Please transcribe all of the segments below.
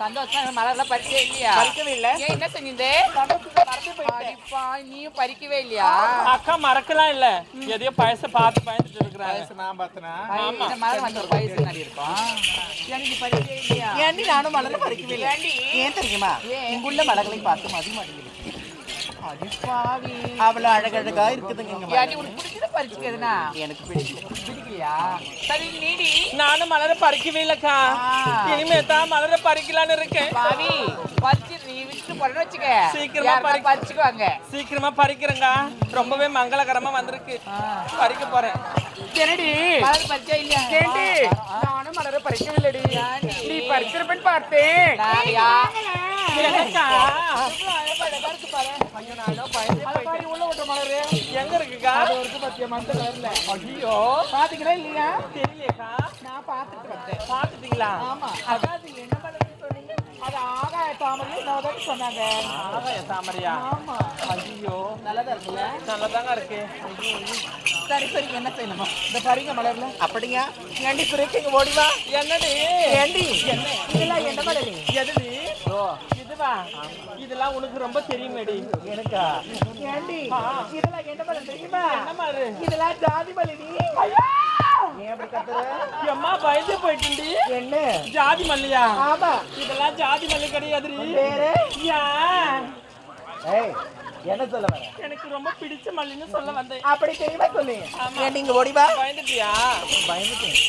சந்தோஷம். மலர்ல பறிக்கவே இல்லையா? பறிக்கவே இல்ல. ஏன் என்ன செஞ்சீங்க அடிப்பா நீயும் பறிக்கவே இல்லையா? அக்கா மறக்கலாம் இல்ல. எதையோ பயச பார்த்து பயந்துட்டு இருக்கிறாங்க. நான் பார்த்தனா? மலர் வந்து இருக்கும் எனக்கு பறிக்கவே இல்லையா? ஏண்டி நானும் மலர பறிக்கவே இல்லை ஏன் தெரியுமா? இங்குள்ள மலர்களை பார்த்து மதி மாட்டேங்குது அவ்வளவு அழகழகா இருக்குதுங்க பறிச்சுக்கிறதுனா எனக்கு பிடிக்கலையா? சரி நீடி நானும் மலர பறிக்கவே இல்லக்கா. இனிமே தான் மலர பறிக்கலான்னு இருக்கேன். பாவி பறிச்சு நீ விட்டு போறேன்னு வச்சுக்க. சீக்கிரமா பறிச்சுக்குவாங்க சீக்கிரமா பறிக்கிறேங்க ரொம்பவே மங்களகரமா வந்திருக்கு. பறிக்க போறேன். என்னடி? மலர் பறிச்சா இல்லையா? ஏண்டி? நானும் மலர பறிக்கவில்லடி நீ பறிச்சிருப்பேன்னு பார்த்தேன். எங்க இருக்குக்கா ஐயோ பாத்தீங்களா? இல்லையா தெரியலையேக்கா நான் பாத்துட்டு வந்தேன் பாத்துட்டீங்களா ஆமா. அதாவது என்ன சொன்னீங்க அது ஆகாய தாமரை நான் சொன்னாங்க. ஆகாய தாமரையா? ஆமா. ஐயோ. நல்லதா இருக்குல்ல? நல்லதாங்க இருக்கு. சரி சரி என்ன செய்யணுமா? இந்த பரிங்க மலர்ல. அப்படியா? ஏண்டி சுரேஷ் ஓடிவா என்னடி ஏண்டி? என்ன? இதெல்லாம் என்ன மலர்? எதுடி இதுவா? இதெல்லாம் உனக்கு ரொம்ப தெரியுமேடி. எனக்கா? ஏண்டி? இதெல்லாம் என்ன மலர் தெரியுமா? என்ன மாதிரி இதெல்லாம் ஜாதி அப்படி கத்துற எம்மா பயந்து போயிட்டுடி என்ன? ஜாதி மல்லியா ஆமா. இதெல்லாம் ஜாதி மல்லி ஏய் என்ன சொல்ல வர? எனக்கு ரொம்ப பிடிச்ச மல்லின்னு சொல்ல வந்தேன். அப்படி தெரியுமா சொல்லு? ஆமா. நீங்க ஓடிவா? பயந்துட்டியா? பயந்துட்டேன்.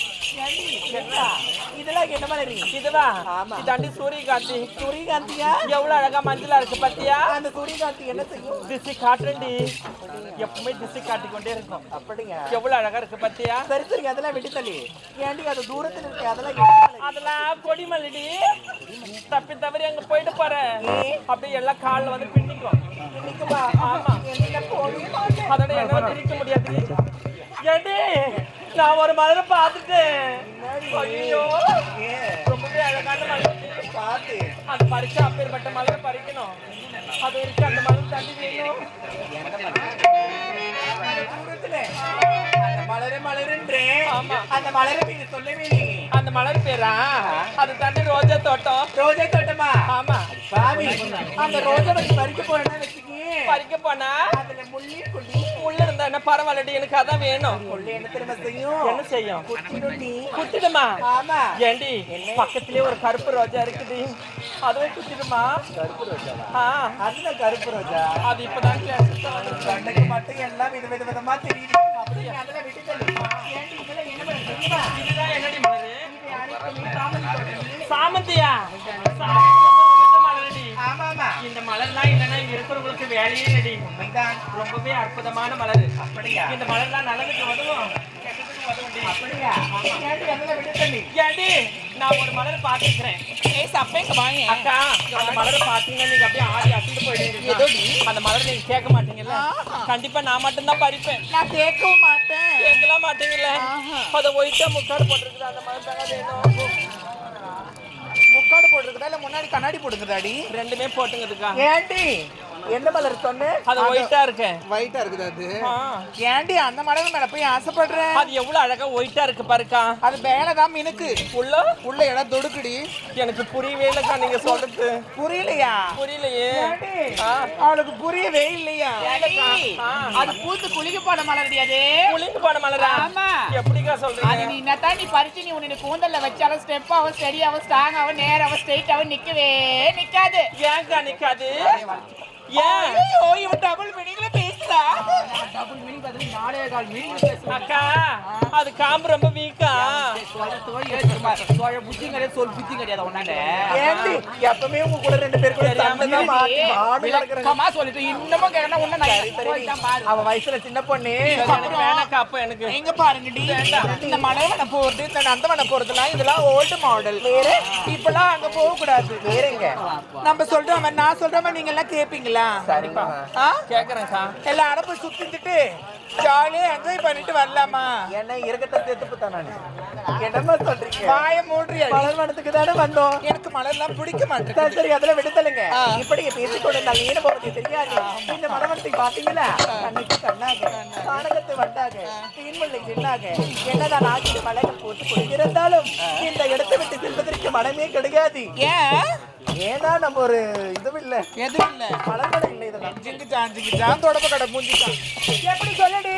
இதெல்லாம் என்ன மலர் இதுவா? ஆமா. இதாண்டி சூரியகாந்தி. சூரியகாந்தியா? எவ்வளவு அழகா மஞ்சளா இருக்கு பத்தியா? அந்த சூரியகாந்தி என்ன செய்யும்? திசை காட்டுறேன்டி. எப்பவுமே திசை காட்டிக்கொண்டே இருக்கும். அப்படிங்க எவ்வளவு அழகா இருக்கு பத்தியா? சரி சரி அதெல்லாம் விட்டு தள்ளி. ஏண்டி அது தூரத்துல இருக்கு அதெல்லாம்? அதெல்லாம் கொடி மல்லிடி. தப்பி தவறி அங்க போயிட்டு போறேன். அப்படியே எல்லாம் கால்ல வந்து அதோட என்ன திரிக்க முடியாது. ஏண்டி நான் ஒரு மலரை பார்த்துட்டேன் ஐயோ ரொம்பவே அழகான மலர். பார்த்து அது பறிச்சா அப்பேற்பட்ட மலரை பறிக்கணும். அது வரைக்கும் அந்த மலர் தண்ணி வேணும். மலரே மலருன்றே ஆமா. அந்த மலரை நீங்க சொல்லவே அந்த மலர் பேரா? அது தண்ணி ரோஜா தோட்டம். ரோஜா தோட்டமா. அந்த ரோஜா வச்சு பறிக்க போறேன்னா வச்சுக்கி. பறிக்க போனா? அதுல முள்ளி குள்ளி. உள்ள இருந்தா என்ன? பரவாயில்லடி எனக்கு அதான் வேணும். முள்ளி என்ன திரும்ப செய்யும்? என்ன செய்யும்? குத்திடுண்டி குத்திடுமா? ஆமா. ஏண்டி பக்கத்திலே ஒரு கருப்பு ரோஜா இருக்குது அதுவும் குத்திடுமா? கருப்பு ரோஜாவா? ஆ, அதுதான் கருப்பு ரோஜா. அது இப்பதான் கண்ணுக்கு மட்டும் எல்லாம் வித வித விதமா தெரியுது. அப்படியே விட்டு ஏண்டி என்ன இதுதான் என்னடி மலரு தோட்டம். சாமந்தியா? சாமந்தி ரொம்ப உகந்த மலரடி ஆமா ஆமா இந்த மலர்லாம் இல்லைன்னா இங்க இருக்கிறவங்களுக்கு வேலையே இல்லடி. உண்மைதான். ரொம்பவே அற்புதமான மலர். அப்படியா? இந்த மலர்லாம் நல்லதுக்கு உதவும். அப்படியா? நான் ஒரு மலர் வாங்க. அக்கா அந்த மலரை பார்த்தீங்கன்னா நீங்க அப்படியே ஆடி அசந்து போயிடுவீங்க. ஏதோடி? அந்த மலர் நீங்க கேட்க மாட்டீங்கல்ல? கண்டிப்பா நான் மட்டும்தான் பறிப்பேன். நான் கேட்கவும் மாட்டேன். கேட்கலாம் மாட்டீங்கல்ல? அதை ஒயிட்டா முக்காடு போட்டிருக்குது. அந்த மாதிரி தாங்க வேணும். முக்காடு போட்டுருக்குதா இல்ல முன்னாடி கண்ணாடி போட்டுக்குதாடி ரெண்டுமே போட்டுங்கதுக்கா ஏண்டி? என்ன மலர் சொன்ன? அது ஒயிட்டா இருக்கேன் ஒயிட்டா இருக்குது அது. ஏண்டி அந்த மலர் மேல போய் ஆசைப்படுறேன் அது எவ்வளவு அழகா ஒயிட்டா இருக்கு பாருக்கா. அது மேலதான் மினுக்கு. உள்ள? உள்ள இடம் தொடுக்குடி. எனக்கு புரியவே இல்லக்கா நீங்க சொல்றது. புரியலையா? புரியலையே. அவளுக்கு புரியவே இல்லையா. அது பூத்து குளிக்க போன மலர்டி அது. புளிந்து போன மலரா? ஆமா. எப்படிக்கா அது சொல்றீங்க நீ என்னத்தான் நீ பறிச்சு நீ உன்னை கூந்தல்ல வச்சாலும் ஸ்டெப் ஆகும் ஸ்டெடி ஆகும் ஸ்ட்ராங் ஆகும் நேராகவும் ஸ்ட்ரெயிட் ஆகும் நிக்கவே நிக்காது. ஏன்க்கா நிக்காது? ஏன் ஐயோ இவன் டபுள் மீனிங்ல அக்கா. அது காம்பு ரொம்ப வீக்கா. புத்தி கிடையாது சொல் புத்தி கிடையாது ஒன்னாண்ட எப்பவுமே உங்க கூட ரெண்டு பேர் கூட சொல்லிட்டு இன்னமும் கேட்டா உன்ன சரி, நான் சரி. போயிட்டான் பாரு. அவ வயசுல சின்ன பொண்ணு. எனக்கு வேணாக்கா அப்ப எனக்கு. இங்க பாருங்கடி இந்த மலைவன போறது இந்த நந்தவன போறதுலாம் இதெல்லாம் ஓல்டு மாடல் வேற? இப்பெல்லாம் அங்க போக கூடாது வேறங்க நம்ம சொல்றோம் நான் சொல்றோம் நீங்க எல்லாம் கேப்பீங்களா? சரிப்பா எல்லாம் அடப்பு சுத்திட்டு ஜாலியா என்ஜாய் பண்ணிட்டு வரலாமா? என்ன இருக்கட்ட சேர்த்து தான் நான் என்னமா சொல்றீங்க? வாய மூடுறியா. மலர் மனத்துக்கு தானே வந்தோம். எனக்கு மலர்லாம் பிடிக்க மாட்டேங்குது சரி அதுல விடுதலுங்க. இப்படி பேசிக்கொண்டு ஈன போறது தெரியாது. இந்த மலர்வனத்தை பாத்தீங்களா கண்ணுக்கு கண்ணாக கானகத்து வண்டாக தீன்மல்லை சின்னாக என்னதான் ஆட்சி மலைகள் போட்டு கொடுத்திருந்தாலும் இந்த இடத்தை விட்டு செல்வதற்கு மனமே கிடையாது ஏன்? ஏன்னா நம்ம ஒரு இதுவும் இல்ல. எதுவும் இல்ல. மலர்கடை இல்லை இதெல்லாம் ஜிங்கு ஜான் ஜிங்கு ஜான். தொடப்ப கடை மூஞ்சிட்டான் எப்படி சொல்லடி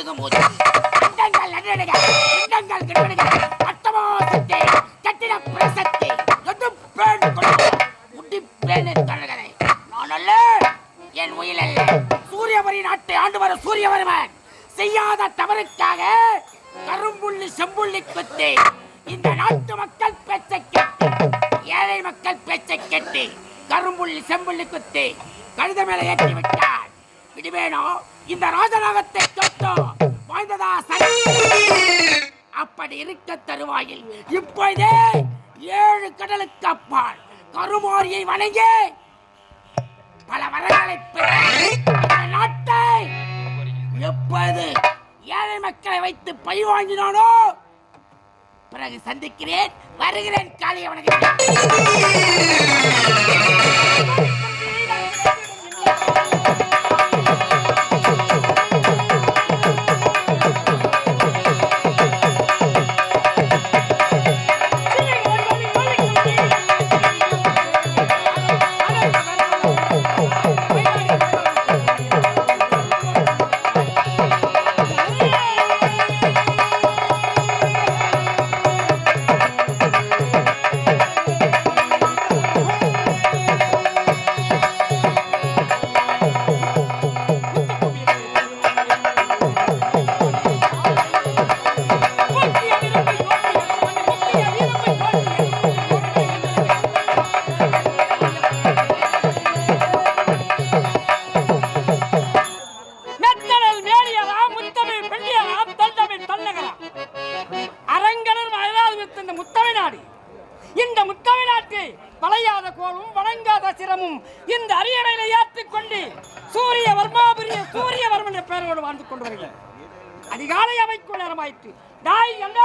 这个模具。வாயில். இப்போதே ஏழு கடலுக்கு அப்பால் கருமாரியை வணங்கி பல வரங்களை நாட்டை எப்போது ஏழை மக்களை வைத்து பழி வாங்கினானோ பிறகு சந்திக்கிறேன் வருகிறேன் காளிய வணக்கம் கோலும் வணங்காத சிரமும் இந்த அரியணையில ஏற்றிக் கொண்டு சூரிய வர்மாபுரிய சூரியவர்மன் என்ற பெயரோடு வாழ்ந்து கொண்டு வருகிறேன் அதிகாலை அவைக்குள் நேரமாயிற்று தாய் என்ன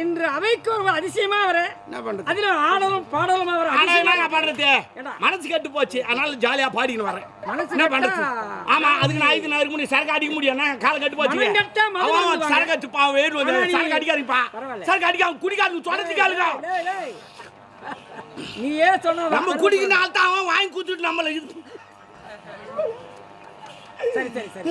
இன்று அவைக்கு ஒரு அதிசயமா வர என்ன பண்றது? அதுல ஆடலும் பாடலுமா வர பண்றது? ஏண்டா? மனசு கெட்டு போச்சு அதனால ஜாலியா பாடின்னு வரேன் மனசு என்ன பண்றது? ஆமா அதுக்கு நான் இதுக்கு நான் முடியும். சரக்கு அடிக்க முடியும். என்ன? கால கட்டு போச்சு. அவன். சரக்கு அடிச்சு பா வேறு வந்து சரக்கு அடிக்காதீப்பா. சரக்கு அடிக்காம குடிக்காது தொடர்ந்து கேளுங்க. டேய், டேய். நீ ஏன் சொன்ன நம்ம குடிக்கிற ஆள் தான் அவன் வாங்கி குடுத்துட்டு நம்மள இது சரி சரி சரி.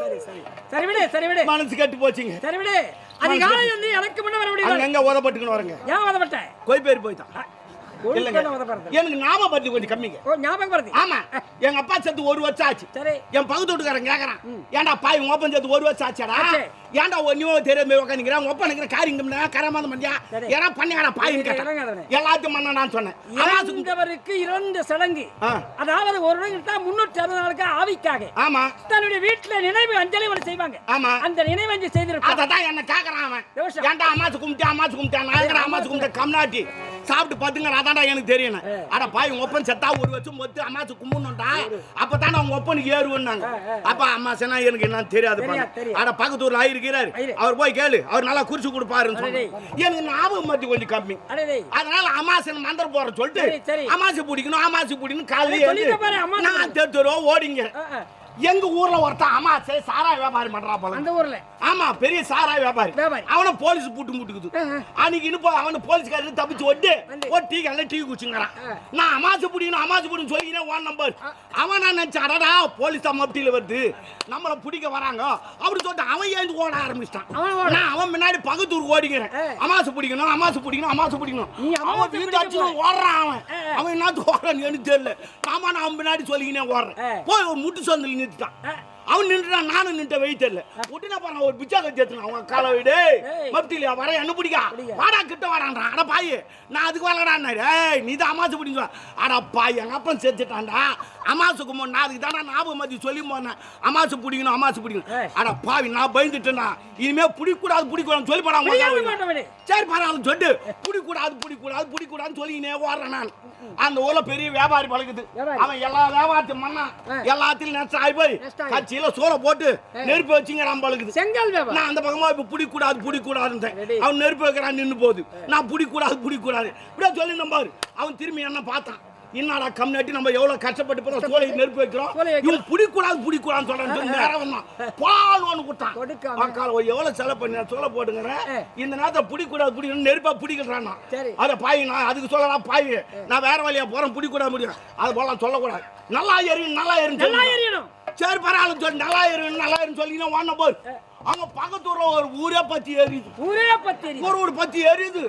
சரி சரி. சரி விடு சரி விடு. மனசு கெட்டு போச்சுங்க. சரி விடு. அதிகாலை வந்து எனக்கு முன்ன வர அங்க முடியும்? எங்க ஓதப்பட்டுக்கணும் வரங்க. ஏன் வதப்பட்ட கோய் பேர் போய்தான் இல்லைங்க. எனக்கு ஞாபகம் பத்தி கொஞ்சம் கம்மிங்க. ஓ ஞாபகம் வருது ஆமா. எங்க அப்பா செத்து ஒரு வருஷம் ஆச்சு. சரி. என் பக்கத்து வீட்டுக்காரன் கேக்குறான். ஏன்டா பாய் உங்க அப்பன் செத்து ஒரு வருஷம் ஆச்சாடா? ஆச்சு. ஏன்டா ஒன்னும் தெரியாம உட்காந்துக்கிறேன் உங்க அப்பா நிக்கிற காரியம் கரமாதம் பண்ணியா சரி. ஏன்னா பண்ணியாடா பாயின்னு கேட்டான். எல்லாத்தையும் பண்ண நான் சொன்னேன் இறந்தவருக்கு இறந்த சடங்கு. அதாவது ஒரு நாள் முன்னூற்றி அறுபது நாளுக்கு ஆவிக்காக. ஆமா. தன்னுடைய வீட்டுல நினைவு அஞ்சலி ஒன்று செய்வாங்க. ஆமா. அந்த நினைவு அஞ்சலி செய்திருப்பாங்க அததான் என்ன கேக்குறான் அவன். ஏன்டா அமாசு கும்பிட்டா அமாசு கும்பிட்டா நான் அமாசு கும்பிட்ட கம்நாட்டி. சாப்பிட்டு பாத்துங்க அதான்டா எனக்கு தெரியணும். அட பாய் உங்க ஒப்பன் செத்தா ஒரு வருஷம் மொத்து அமாசு கும்பிடணும்டா. அப்பதானே உங்க ஒப்பனுக்கு ஏறுவன்னாங்க அப்ப அம்மாசனா எனக்கு என்னன்னு தெரியாது. அட பக்கத்து ஊர்ல ஆயிருக்கிறாரு. அவர் போய் கேளு. அவர் நல்லா குறிச்சு கொடுப்பாருன்னு. எனக்கு ஞாபகம் மத்தி கொஞ்சம் கம்மி. அதனால அமாசன் மந்திரம் போற சொல்லிட்டு. அமாசு பிடிக்கணும் அமாசு பிடிக்கணும் காலையில நான் தெரு தெருவா ஓடிங்க. எங்க ஊர்ல ஒருத்தன் அமாசை சாராய வியாபாரம் பண்றா போல. அந்த ஊர்ல? ஆமா பெரிய சாராய வியாபாரி. வியாபாரி. அவன போலீஸ் பூட்டு முட்டுக்குது. அன்னைக்கு இன்னும் அவன போலீஸ்காரன் தப்பிச்சு ஒட்டு. ஒரு டீ கல்ல டீ குடிச்சுங்கிறான் நான் அமாசு பிடிக்கணும் அமாசு பிடிக்கணும் சொல்லிக்கிறேன் ஒன் நம்பர் அவன் நான் நினைச்சேன் அடடா போலீஸ் மப்டியில வருது. நம்மள பிடிக்க வராங்க. அப்படி சொல்லிட்டு அவன் ஏந்து ஓட ஆரம்பிச்சிட்டான். நான் அவன் முன்னாடி பக்கத்தூர் ஓடிக்கிறேன். அமாசு பிடிக்கணும் அமாசு பிடிக்கணும் அமாசு பிடிக்கணும். அவன் போற. ஓடுறான் அவன். அவன் என்னத்து ஓடுறான்னு தெரியல. நாம நான் முன்னாடி சொல்லிக்கினே ஓடுறேன். போய் ஒரு முட்டு சந்தில் நிறுத்திட்டான் ஆ. அவன் நின்றுட்டான் நானும் நின்ற வெயி தெரியல. உடனே பாருங்க ஒரு பிச்சா கத்தி எடுத்துனான் அவன் காலை விடு. மப்திலியா வர என்ன பிடிக்கா. வாடா கிட்ட வாடான்றான் அட பாய் நான் அதுக்கு வரலடான்னாரு. ஏய் நீ தான் அமாசு பிடிங்க. அட பாய் எங்க அப்பன் செத்துட்டான்டா அமாசு கும்பம் நான் அதுக்கு தானே ஞாபகம் மதி சொல்லி போனேன். அமாசு பிடிக்கணும் அமாசு பிடிக்கணும். அட பாவி நான் பயந்துட்டேனா இனிமே பிடிக்கூடாது பிடிக்கூடாதுன்னு சொல்லி மாட்டவனே. சரி பரவாயில்ல சொல்லு. பிடிக்கூடாது பிடிக்கூடாது பிடிக்கூடாதுன்னு சொல்லிக்கினே ஓடுறேன் நான். அந்த ஊர்ல பெரிய வியாபாரி பழகுது. அவன் எல்லா வியாபாரத்தையும் பண்ணான். ஆ. எல்லாத்திலும் நஷ்டம் ஆகி போய் நஷ்டம் கட்சியில சோளை போட்டு நெருப்பு வச்சுங்கிறான் பழகுது. செங்கல் நான் அந்த பக்கமா இப்ப பிடிக்கூடாது பிடிக்கூடாதுன்னு. அவன் நெருப்பு வைக்கிறான் நின்னு போகுது. நான் பிடிக்கூடாது பிடிக்கூடாது. இப்படியே சொல்லி நம்பாரு அவன் திரும்பி என்ன பார்த்தான். என்னடா கம்னாட்டி நம்ம எவ்வளவு கஷ்டப்பட்டு போறோம் சோலை நெருப்பு வைக்கிறோம். சோலை. இவன் பிடிக்கூடாது பிடிக்கூடாதுன்னு சொல்றான் நேரம் வந்தான் பால் ஒன்று கொடுத்தான். அக்கால எவ்வளவு செலவு பண்ணி சோலை போட்டுங்கிறேன். இந்த நேரத்தை பிடிக்கூடாது பிடிக்கணும் நெருப்பா பிடிக்கிறான். அத பாய் நான் அதுக்கு சொல்லலாம் பாய். நான் வேற வழியா போறேன் பிடிக்கூடாது முடியும் அது போலாம் சொல்லக்கூடாது. நல்லா எரியும் நல்லா எரியும் நல்லா. எரியணும் சரி பரவாயில்ல சொல்லி. நல்லா இருக்கு நல்லா இருக்கு சொல்லிங்கன்னா வாங்க போர் அங்க பக்கத்தூர்ல ஒரு ஊரே பத்தி எரியுது. ஊரே பத்தி ஒரு ஒரு பத்தி எரியுது.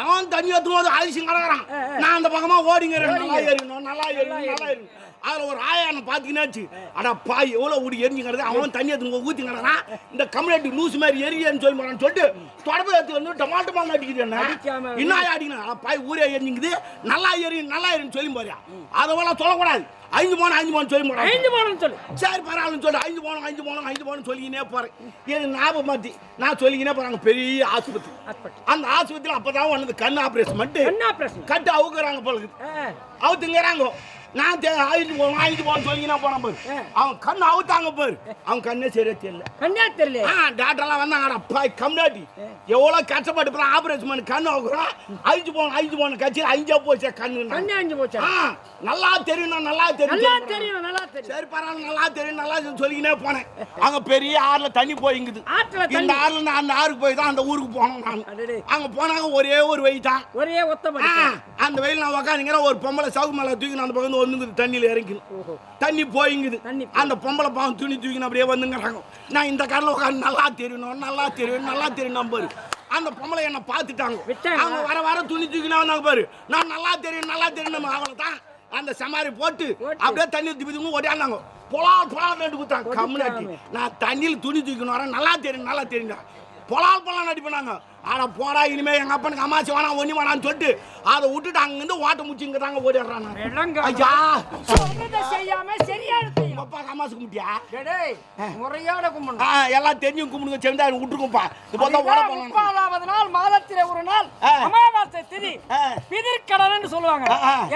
அவன் தண்ணி ஏத்தும் போது அரிசி கிடக்குறான். நான் அந்த பக்கமா ஓடிங்கிறேன். நல்லா எரியணும் நல்லா எரியணும் நல்லா எரியணும் அதுல ஒரு ஆயான பாத்தீங்கன்னாச்சு அட பாய் எவ்வளவு ஊடி எரிஞ்சு கிடக்கு அவன் தண்ணி எடுத்து ஊத்தி கிடக்குறான். இந்த கம்யூனிட்டி லூஸ் மாதிரி எரியன்னு சொல்லி போறான்னு சொல்லிட்டு தொடர்பு எடுத்து வந்து டொமாட்டோ மாங்க அடிக்குது என்ன? என்ன அடிக்கணும் அட பாய் ஊரே எரிஞ்சுக்குது. நல்லா எரியும் நல்லா எரியும் சொல்லி போறியா அதெல்லாம் சொல்லக்கூடாது. ஐந்து போன ஐந்து போன சொல்லி போறான் ஐந்து போனோம்னு சொல்லு. சரி பரவாயில்லன்னு சொல்லி. ஐந்து போனோம் ஐந்து போனோம் ஐந்து போனோம் சொல்லிக்கினே போறேன். எனக்கு ஞாபகம் மாத்தி. நான் சொல்லிக்கினே போறாங்க பெரிய ஆஸ்பத்திரி. அந்த ஆஸ்பத்திரியில் அப்பதான் வந்தது கண் ஆபரேஷன் மட்டும் என்ன பிரச்சனை கட்டு அவுக்குறாங்க ஆ, அவுத்துங்கிறாங்க. நான் ஐந்து போனோம் ஐந்து போனோம் சொல்லிக்கினே போனேன் பாரு. அவன் கண் அவுத்தாங்க பாரு. அவன் கண்ணே சரியா தெரியல. கண்ணே தெரியல ஆ டாக்டர்லாம் வந்தாங்க பாய் கம்னாட்டி எவ்வளோ கஷ்டப்பட்டு போகிறான் ஆபரேஷன் பண்ணி கண் அவுக்குறான் ஐந்து போனோம் ஐந்து போன கட்சியில் ஐஞ்சா போச்சு கண்ணு கண்ணே அஞ்சு போச்சு? ஆ நல்லா தெரியணும் நல்லா தெரியும். நல்லா தெரியும் நல்லா தெரியும். சரி பரவாயில்ல நல்லா தெரியும் நல்லா தெரியும் சொல்லிக்கினே போனேன். அங்க பெரிய ஆறுல தண்ணி போயிங்குது. இந்த ஆறுல இருந்து அந்த ஆறுக்கு போய் தான் அந்த ஊருக்கு போனோம் நான். அங்க போனாங்க ஒரே ஒரு வெயில் தான். ஒரே ஒத்த அந்த வெயில் நான் உக்காந்துங்கிற ஒரு பொம்பளை சவுக்கு மேல தூக்கி அந்த பக்கம் ஒண்ணுங்குது தண்ணியில இறங்கணும் தண்ணி போயிங்குது. அந்த பொம்பளை பாவம் துணி தூக்கின்னு அப்படியே வந்துங்கிறாங்க நான் இந்த காரில் உட்காந்து நல்லா தெரியணும் நல்லா தெரியும் நல்லா தெரியும் பாரு. அந்த பொம்பளை என்ன பார்த்துட்டாங்க. அவங்க வர வர துணி தூக்கினா வந்தாங்க பாரு. நான் நல்லா தெரியும் நல்லா தெரியும் அவளை தான் அந்த சமாரி போட்டு. அப்படியே தண்ணி திப்பி ஓடியாந்தாங்க. பொலால் பொலால் நட்டு கொடுத்தாங்க. கொடுத்தாங்க. கம்முனாட்டி நான் தண்ணியில் துணி தூக்கின்னு வரேன். நல்லா தெரியும் நல்லா தெரியும் பொலால் பொலால் நடிப்பினாங்க ஆனா போடா இனிமே எங்க அப்பனுக்கு அம்மாச்சி வேணாம் ஒண்ணு வேணாம்னு சொல்லிட்டு அதை விட்டுட்டு அங்கிருந்து ஓட்ட ஓடிடுறான் விலங்கு. ஐயா. செய்யாம சரியா உங்க செய்யணும் அப்பாக்கு அம்மாசுக்கு முட்டியா டேய் முறையோட கும்பிடணும். ஆ, எல்லாம் தெரிஞ்சும் கும்பிடுங்க செந்தா விட்டுருக்கும்ப்பா இது போல ஓட முப்பதாவது நாள் மாதத்திலே ஒரு நாள். அமாவாசை திதி. பிதிர்கடன்னு சொல்லுவாங்க.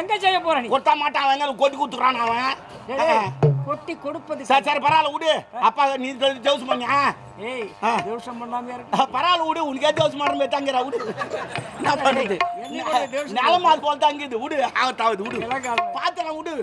எங்க செய்ய போற நீ? கொட்ட மாட்டான் அவங்க கொட்டி குத்துறான் அவன்? கொட்டி கொடுப்பது சரி சரி பரவாயில்ல விடு. அப்பா நீ ஜவுஸ் பண்ணியா ஏய். தோஷம் பண்ணாம இருக்கு? பரவாயில்ல விடு. உனக்கே ஜவுஸ் மாடம் தங்கிற? விடு. என்ன பண்ணுறது தேவசம் நிலமால் போல் தங்கிது விடு. ஆகத்தாவது விடு. பாத்திரம் விடு.